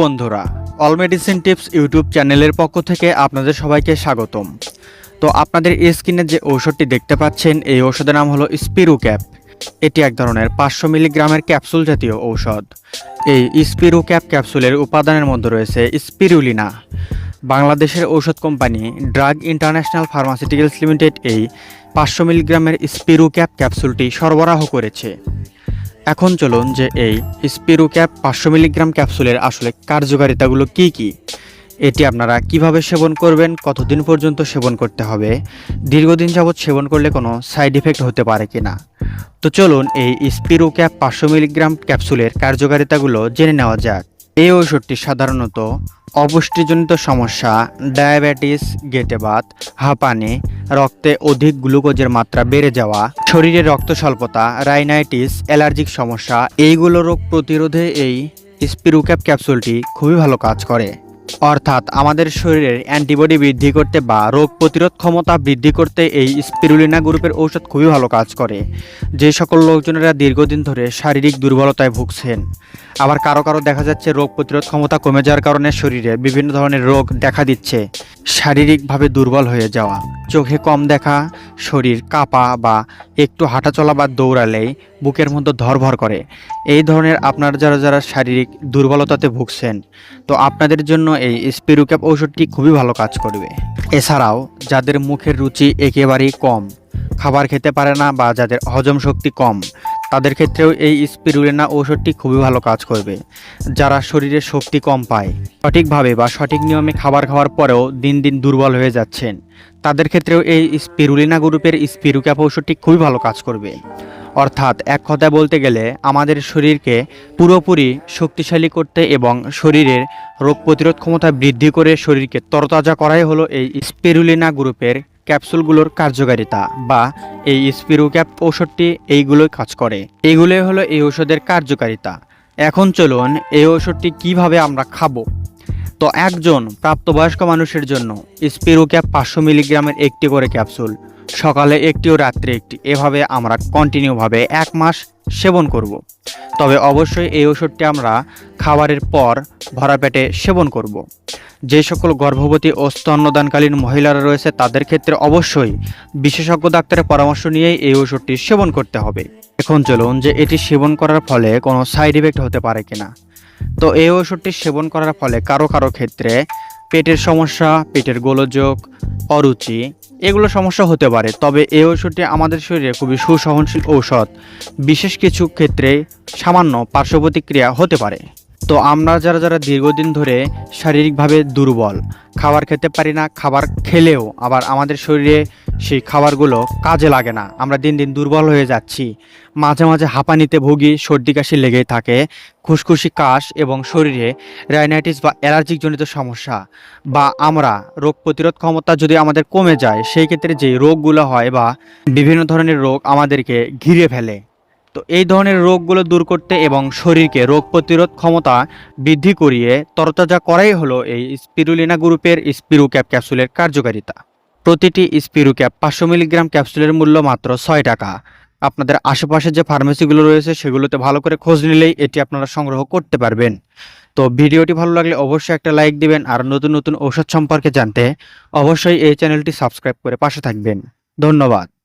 বন্ধুরা all medicine tips YouTube চ্যানেলের পক্ষ থেকে আপনাদের সবাইকে স্বাগতম। তো আপনাদের স্ক্রিনে যে ঔষধটি দেখতে পাচ্ছেন, এই ঔষধের নাম হলো স্পিরু ক্যাপ এটি এক ধরনের পাঁচশো মিলিগ্রামের ক্যাপসুল জাতীয় ঔষধ। এই স্পিরু ক্যাপ ক্যাপসুলের উপাদানের মধ্যে রয়েছে স্পিরুলিনা বাংলাদেশের ঔষধ company drug international pharmaceuticals limited এই পাঁচশো মিলিগ্রামের স্পিরু ক্যাপ ক্যাপসুলটি সরবরাহ করেছে। এখন চলুন যে এই স্পিরু ক্যাপ পাঁচশো মিলিগ্রাম ক্যাপসুলের আসলে কার্যকারিতাগুলো কি কি? এটি আপনারা কীভাবে সেবন করবেন? কতদিন পর্যন্ত সেবন করতে হবে? দীর্ঘদিন যাবৎ সেবন করলে কোনো সাইড ইফেক্ট হতে পারে কি না তো চলুন এই স্পিরু ক্যাপ পাঁচশো মিলিগ্রাম ক্যাপসুলের কার্যকারিতাগুলো জেনে নেওয়া যাক। এই ওষুধটি সাধারণত অপুষ্টিজনিত সমস্যা, ডায়াবেটিস গেটেবাত হাঁপানি, রক্তে অধিক গ্লুকোজের মাত্রা বেড়ে যাওয়া, শরীরে রক্ত স্বল্পতা, রাইনাইটিস, অ্যালার্জিক সমস্যা, এইগুলো রোগ প্রতিরোধে এই স্পিরুক্যাপ ক্যাপসুলটি খুবই ভালো কাজ করে। অর্থাৎ আমাদের শরীরের অ্যান্টিবডি বৃদ্ধি করতে বা রোগ প্রতিরোধ ক্ষমতা বৃদ্ধি করতে এই স্পিরুলিনা গ্রুপের ঔষধ খুবই ভালো কাজ করে। যে সকল লোকজনেরা দীর্ঘদিন ধরে শারীরিক দুর্বলতায় ভুগছেন, আবার কারও কারও দেখা যাচ্ছে রোগ প্রতিরোধ ক্ষমতা কমে যাওয়ার কারণে শরীরে বিভিন্ন ধরনের রোগ দেখা দিচ্ছে, শারীরিকভাবে দুর্বল হয়ে যাওয়া। চোখে কম দেখা, শরীর কাঁপা বা একটু হাঁটাচলা বা দৌড়ালেই বুকের মধ্যে ধরভর করে। এই ধরনের আপনার যারা যারা শারীরিক দুর্বলতাতে ভুগছেন, তো আপনাদের জন্য এই স্পিরুক্যাপ ঔষধটি খুবই ভালো কাজ করবে। এছাড়াও যাদের মুখের রুচি একেবারেই কম, খাবার খেতে পারে না বা যাদের হজম শক্তি কম তাদের ক্ষেত্রেও এই স্পিরুলিনা ঔষধটি খুবই ভালো কাজ করবে, যারা শরীরে শক্তি কম পায়। সঠিকভাবে বা সঠিক নিয়মে খাবার খাওয়ার পরেও দিন দিন দুর্বল হয়ে যাচ্ছেন। তাদের ক্ষেত্রেও এই স্পিরুলিনা গ্রুপের স্পিরুক্যাপ ঔষধটি খুবই ভালো কাজ করবে। অর্থাৎ এক কথায় বলতে গেলে, আমাদের শরীরকে পুরোপুরি শক্তিশালী করতে এবং শরীরের রোগ প্রতিরোধ ক্ষমতা বৃদ্ধি করে শরীরকে তরতাজা করাই হলো এই স্পিরুলিনা গ্রুপের ক্যাপসুলগুলোর কার্যকারিতা বা এই স্পিরো ক্যাপ ঔষধটি এইগুলোই কাজ করে। এইগুলোই হলো এই ঔষধের কার্যকারিতা। এখন চলুন এই ঔষধটি কীভাবে আমরা খাব? তো একজন প্রাপ্তবয়স্ক মানুষের জন্য স্পিরো ক্যাপ পাঁচশো মিলিগ্রামের একটি করে ক্যাপসুল, সকালে একটি ও রাত্রে একটি। এভাবে আমরা কন্টিনিউভাবে এক মাস সেবন করব। তবে অবশ্যই এই ওষুধটি আমরা খাবারের পর ভরা পেটে সেবন করব। যে সকল গর্ভবতী ও স্তন্যদানকালীন মহিলারা রয়েছে, তাদের ক্ষেত্রে অবশ্যই বিশেষজ্ঞ ডাক্তারের পরামর্শ নিয়েই এই ওষুধটি সেবন করতে হবে এখন চলুন যে এটি সেবন করার ফলে কোনো সাইড ইফেক্ট হতে পারে কিনা তো এই ওষুধটি সেবন করার ফলে কারও কারও ক্ষেত্রে পেটের সমস্যা, পেটের গোলযোগ, অরুচি এগুলো সমস্যা হতে পারে, তবে এই ওষুধটি আমাদের শরীরে খুবই সুসহনশীল ঔষধ। বিশেষ কিছু ক্ষেত্রে সামান্য পার্শ্ব প্রতিক্রিয়া হতে পারে। তো আমরা যারা যারা দীর্ঘদিন ধরে শারীরিকভাবে দুর্বল, খাবার খেতে পারি না, খাবার খেলেও আবার আমাদের শরীরে সেই খাবারগুলো কাজে লাগে না, আমরা দিন দিন দুর্বল হয়ে যাচ্ছি। মাঝে মাঝে হাঁপানিতে ভুগি, সর্দি কাশি লেগেই থাকে, খুসখুসি কাশ এবং শরীরে রাইনাইটিস বা অ্যালার্জিক জনিত সমস্যা বা আমরা রোগ প্রতিরোধ ক্ষমতা যদি আমাদের কমে যায়, সেই ক্ষেত্রে যে রোগগুলো হয় বা বিভিন্ন ধরনের রোগ আমাদেরকে ঘিরে ফেলে। তো এই ধরনের রোগগুলো দূর করতে এবং শরীরকে রোগ প্রতিরোধ ক্ষমতা বৃদ্ধি করিয়ে তরতাজা করাই হলো এই স্পিরুলিনা গ্রুপের স্পিরু ক্যাপ ক্যাপসুলের কার্যকারিতা। প্রতিটি স্পিরু ক্যাপ পাঁচশো মিলিগ্রাম ক্যাপসুলের মূল্য মাত্র ছয় টাকা। আপনাদের আশেপাশে যে ফার্মেসিগুলো রয়েছে সেগুলোতে ভালো করে খোঁজ নিলেই এটি আপনারা সংগ্রহ করতে পারবেন। তো ভিডিওটি ভালো লাগলে অবশ্যই একটা লাইক দিবেন আর নতুন নতুন ঔষধ সম্পর্কে জানতে অবশ্যই এই চ্যানেলটি সাবস্ক্রাইব করে পাশে থাকবেন। ধন্যবাদ।